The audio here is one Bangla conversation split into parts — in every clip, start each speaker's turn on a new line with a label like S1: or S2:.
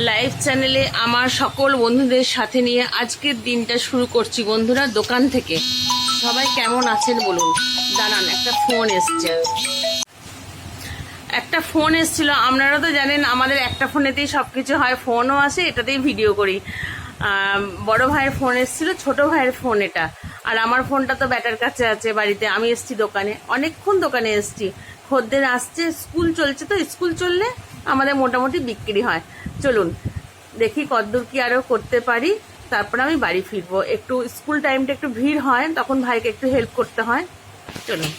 S1: লাইভ চ্যানেলে আমার সকল বন্ধুদের সাথে নিয়ে আজকের দিনটা শুরু করছি। বন্ধুরা, দোকান থেকে। সবাই কেমন আছেন বলুন? দাঁড়ান, একটা ফোন এসছে। একটা ফোন এসেছিল। আপনারা তো জানেন, আমাদের একটা ফোনেতেই সব কিছু হয়। ফোনও আসে, এটাতেই ভিডিও করি। বড় ভাইয়ের ফোন এসেছিল, ছোট ভাইয়ের ফোন এটা। আর আমার ফোনটা তো ব্যাটার কাছে আছে বাড়িতে। আমি এসছি দোকানে। অনেকক্ষণ দোকানে এসছি। খদ্দের আসছে, স্কুল চলছে তো? স্কুল চললে আমাদের মোটামুটি বিক্রি হয়। চলুন, দেখি কতদূর কি আরও করতে পারি। তারপর আমি বাড়ি ফিরবো। একটু স্কুল টাইমটা একটু ভিড় হয়, তখন ভাইকে একটু হেল্প করতে হয়। চলুন।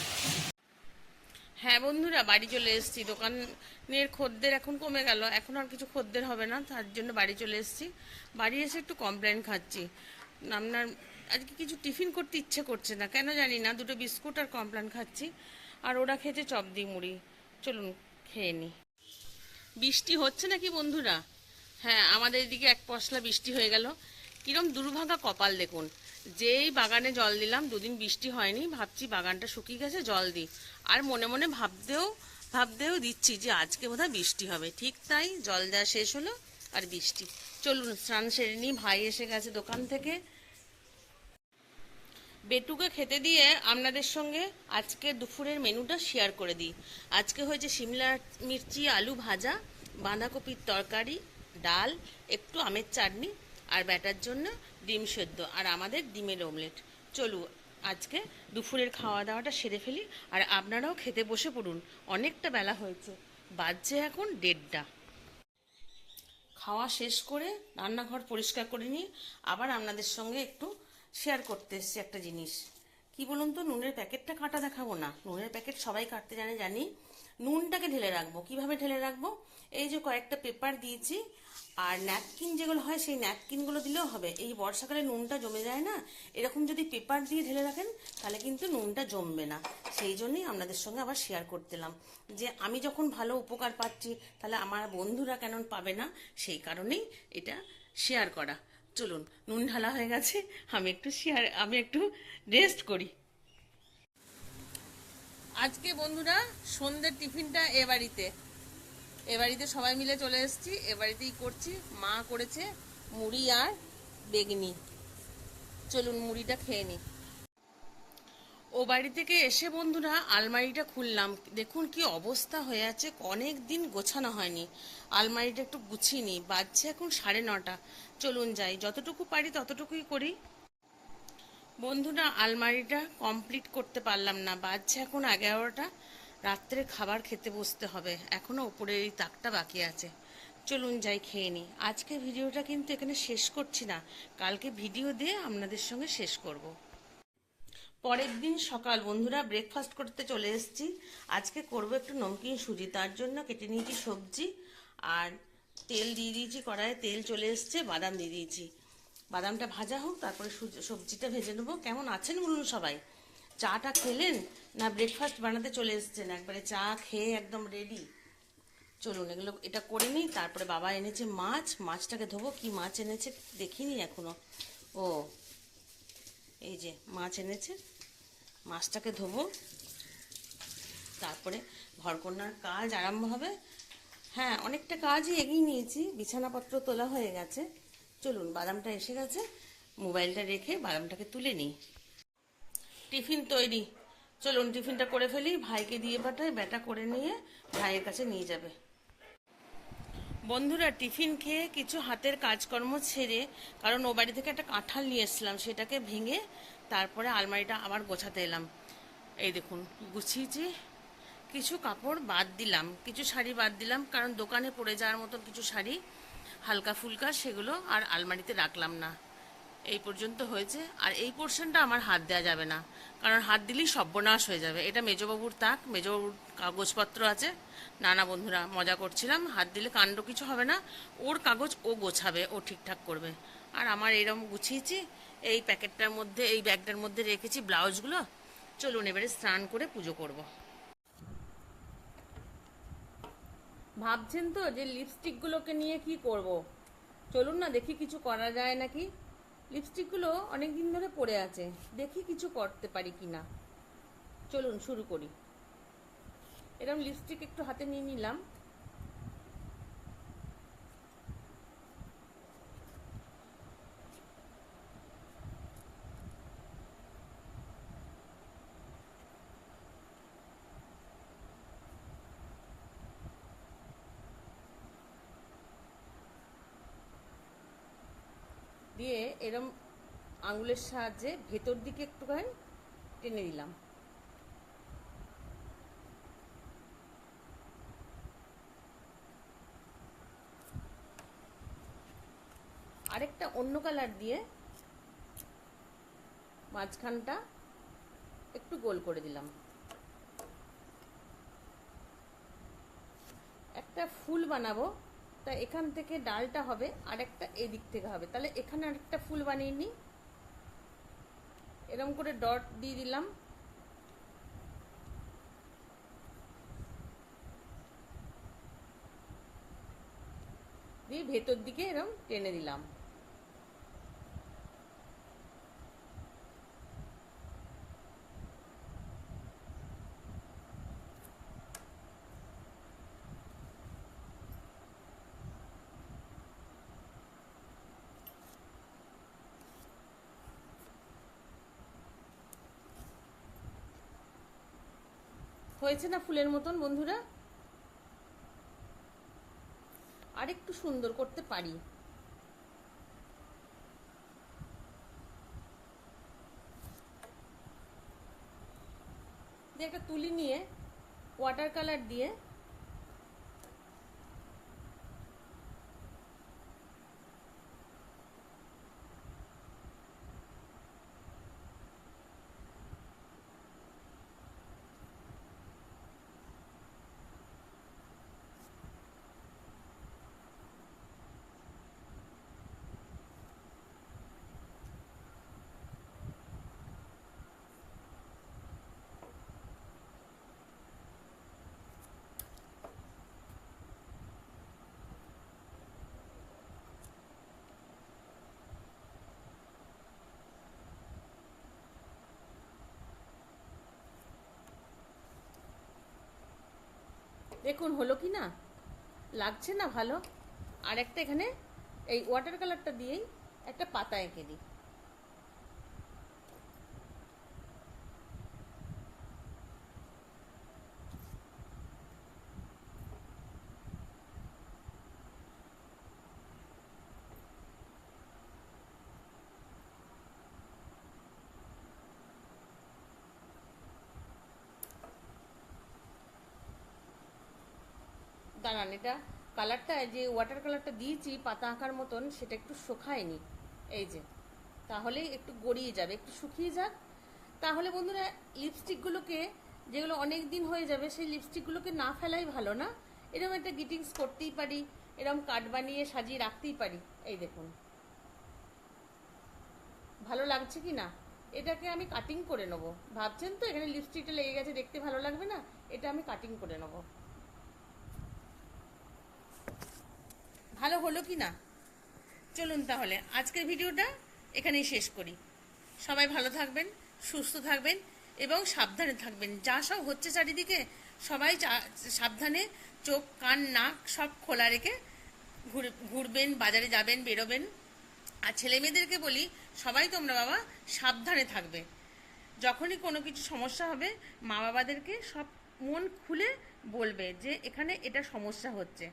S1: হ্যাঁ বন্ধুরা, বাড়ি চলে এসেছি। দোকানের খদ্দের এখন কমে গেল। এখন আর কিছু খদ্দের হবে না, তার জন্য বাড়ি চলে এসেছি। বাড়ি এসে একটু কমপ্লেন খাচ্ছি। আপনার আজকে কিছু টিফিন করতে ইচ্ছে করছে না, কেন জানি না, দুটো বিস্কুট আর কমপ্লেন খাচ্ছি। আর ওরা খেয়েছে চপ দিয়ে মুড়ি। চলুন, খেয়ে নি। বৃষ্টি হচ্ছে নাকি বন্ধুরা? হ্যাঁ আমাদের এদিকে এক পশলা বৃষ্টি হয়ে গেল। কিরম দুর্ভাগা কপাল দেখুন। যেই বাগানে জল দিলাম, দুদিন বৃষ্টি হয়নি, ভাবছি বাগানটা শুকিয়ে গেছে, জল দিই। আর মনে মনে ভাবতেও ভাবতেও দিচ্ছি যে আজকে বোধহয় বৃষ্টি হবে। ঠিক তাই জল দেওয়া শেষ হলো আর বৃষ্টি। চলুন, স্নান সেরে নিই। ভাই এসে গেছে দোকান থেকে। বেটুকে খেতে দিয়ে আপনাদের সঙ্গে আজকে দুপুরের মেনুটা শেয়ার করে দিই। আজকে হয়েছে সিমলা মির্চি, আলু ভাজা বাঁধাকপির তরকারি, ডাল, একটু আমের চাটনি আর ব্যাটার জন্য ডিম সেদ্ধ আর আমাদের ডিমের অমলেট। চলু আজকে দুপুরের খাওয়া দাওয়াটা সেরে ফেলি আর আপনারাও খেতে বসে পড়ুন। অনেকটা বেলা হয়েছে, বাজছে এখন দেড়টা। খাওয়া শেষ করে রান্নাঘর পরিষ্কার করে নিয়ে আবার আপনাদের সঙ্গে একটু শেয়ার করতে এসছি একটা জিনিস। কি বলুন তো, নুনের প্যাকেটটা কাটা দেখাবো না? নুনের প্যাকেট সবাই কাটতে জানে, জানি। নুনটাকে ঢেলে রাখব। কীভাবে ঢেলে রাখব? এই যে কয়েকটা পেপার দিয়েছি, আর ন্যাপকিন যেগুলো হয়, সেই ন্যাপকিনগুলো দিলেও হবে। এই বর্ষাকালে নুনটা জমে যায় না? এরকম যদি পেপার দিয়ে ঢেলে রাখেন, তাহলে কিন্তু নুনটা জমবে না। সেই জন্যই আপনাদের সঙ্গে আবার শেয়ার করতেলাম। যে আমি যখন ভালো উপকার পাচ্ছি, তাহলে আমার বন্ধুরা কেন পাবে না? সেই কারণেই এটা শেয়ার করা। চলুন, নুন ঢালা হয়ে গেছে। আমি একটু শেয়ার আমি একটু রেস্ট করি। আজকে বন্ধুরা সন্ধ্যের টিফিনটা এ বাড়িতে। এ বাড়িতে সবাই মিলে চলে এসেছি। এ বাড়িতেই করছি। মা করেছে মুড়ি আর বেগনি। চলুন মুড়িটা খেয়ে নিই ও বাড়ি থেকে এসে বন্ধুরা আলমারিটা খুললাম। দেখুন কি অবস্থা হয়ে আছে। অনেক দিন গোছানো হয়নি। আলমারিটা একটু গুছিয়ে নিই বাজছে এখন সাড়ে নটা। চলুন যাই। যতটুকু পারি ততটুকুই করি। বন্ধুরা, আলমারিটা কমপ্লিট করতে পারলাম না। বাজছে এখন এগারোটা। রাত্রে খাবার খেতে বসতে হবে। এখনও উপরের এই তাকটা বাকি আছে। চলুন যাই খেয়ে নিই। আজকে ভিডিওটা কিন্তু এখানে শেষ করছি না। কালকে ভিডিও দিয়ে আপনাদের সঙ্গে শেষ করব। পরের দিন সকাল, বন্ধুরা ব্রেকফাস্ট করতে চলে এসেছি। আজকে করব একটু নমকিন সুজি। তার জন্য কেটে নিয়েছি সবজি। আর তেল দিয়ে দিয়েছি, কড়াইয়ে তেল চলে এসছে, বাদাম দিয়ে দিয়েছি। বাদামটা ভাজা হোক, তারপরে সবজিটা ভেজে নেব। কেমন আছেন বলুন সবাই? চাটা খেলেন না ব্রেকফাস্ট বানাতে চলে এসছেন? একবারে চা খেয়ে একদম রেডি চলুন, এগুলো এটা করে নিই, তারপরে বাবা এনেছে মাছ। মাছটাকে ধোবো। কি মাছ এনেছে দেখিনি এখনও। ও, এই যে মাছ এনেছে। মাছটাকে ধোবো। তারপরে ঘরকন্যার কাজ আরম্ভ হবে। হ্যাঁ অনেকটা কাজই এগিয়ে নিয়েছি। বিছানাপত্র তোলা হয়ে গেছে। চলুন, বাদামটা এসে গেছে। মোবাইলটা রেখে বাদামটাকে তুলে নিই। টিফিন তৈরি। চলুন, টিফিনটা করে ফেলি। ভাইকে দিয়ে পাঠাই, ব্যাটা করে নিয়ে ভাইয়ের কাছে নিয়ে যাবে। বন্ধুরা, টিফিন খেয়ে কিছু হাতের কাজকর্ম ছেড়ে, কারণ ও বাড়ি থেকে একটা কাঁঠাল নিয়ে এসেছিলাম, সেটাকে ভেঙে তারপরে আলমারিটা আবার গোছাতে এলাম। এই দেখুন, গুছিয়েছি। কিছু কাপড় বাদ দিলাম, কিছু শাড়ি বাদ দিলাম, কারণ দোকানে পড়ে যাওয়ার মতো কিছু শাড়ি হালকা ফুলকা সেগুলো আর আলমারিতে রাখলাম না। এই পর্যন্ত হয়েছে। আর এই পোর্শনটা আমার হাত দেওয়া যাবে না। কারণ হাত দিলেই সর্বনাশ হয়ে যাবে। এটা মেজবাবুর তাক। মেজবাবুর কাগজপত্র আছে। নানা বন্ধুরা, মজা করছিলাম। হাত দিলে কাণ্ড কিছু হবে না। ওর কাগজ ও গোছাবে, ও ঠিকঠাক করবে। আর আমার এরকম গুছিয়েছি, এই প্যাকেটটার মধ্যে, এই ব্যাগটার মধ্যে রেখেছি ব্লাউজগুলো। চলুন এবারে স্নান করে পুজো করব। ভাবছেন তো যে লিপস্টিকগুলোকে নিয়ে কি করব? চলুন না, দেখি কিছু করা যায় নাকি? লিপস্টিকগুলো অনেক দিন ধরে পড়ে আছে, দেখি কিছু করতে পারি কি না চলুন, শুরু করি। এরকম লিপস্টিক একটু হাতে নিয়ে নিলাম এরম আঙুলের সাহায্যে ভেতর দিকে একটুখানি টেনে দিলাম আরেকটা অন্য কালার দিয়ে মাঝখানটা একটু গোল করে দিলাম। একটা ফুল বানাবো, তা এখান থেকে ডালটা হবে আর একটা এদিক থেকে হবে। তাহলে এখানে আরেকটা ফুল বানিয়ে নিই। এরকম করে ডট দিয়ে দিলাম। দিয়ে ভেতর দিকে এরম টেনে দিলাম। হয়েছে না ফুলের মতন, বন্ধুরা? আরেকটু সুন্দর করতে পারি। একটা তুলি নিয়ে ওয়াটার কালার দিয়ে দেখুন, হলো কি না? লাগছে না ভালো? আর একটা এখানে এই ওয়াটার কালারটা দিয়েই একটা পাতা এঁকে দিই। দাঁড়ান, এটা কালারটা যে ওয়াটার কালারটা দিয়েছি, পাতা আঁকার মতন, সেটা একটু শুকায়নি। এই যে তাহলেই একটু গড়িয়ে যাবে, একটু শুকিয়ে যাক। তাহলে বন্ধুরা লিপস্টিকগুলোকে যেগুলো অনেক দিন হয়ে যাবে, সেই লিপস্টিকগুলোকে না ফেলাই ভালো না। এরকম একটা গিটিংস করতেই পারি, এরকম কাঠ বানিয়ে সাজিয়ে রাখতেই পারি। এই দেখুন। ভালো লাগছে কি না? এটাকে আমি কাটিং করে নেব। ভাবছেন তো, এখানে লিপস্টিকটা লেগে গেছে, দেখতে ভালো লাগবে না? এটা আমি কাটিং করে নেব। ভালো হলো কি না? চলুন তাহলে, আজকের ভিডিওটা এখানেই শেষ করি। সবাই ভালো থাকবেন, সুস্থ থাকবেন এবং সাবধানে থাকবেন। যা সব হচ্ছে চারিদিকে, সবাই সাবধানে চোখ, কান, নাক সব খোলা রেখে ঘুর- ঘুরবেন, বাজারে যাবেন, বেরোবেন। আর ছেলে মেয়েদেরকে বলি, সবাই তোমরা বাবা সাবধানে থাকবে। যখনই কোনো কিছু সমস্যা হবে মা বাবাদেরকে সব মন খুলে বলবে যে, এখানে এটা সমস্যা হচ্ছে।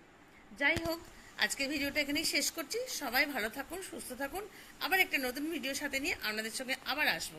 S1: যাই হোক আজকের ভিডিওটা এখানেই শেষ করছি। সবাই ভালো থাকুন, সুস্থ থাকুন। আবার একটা নতুন ভিডিওর সাথে নিয়ে আপনাদের সঙ্গে আবার আসব।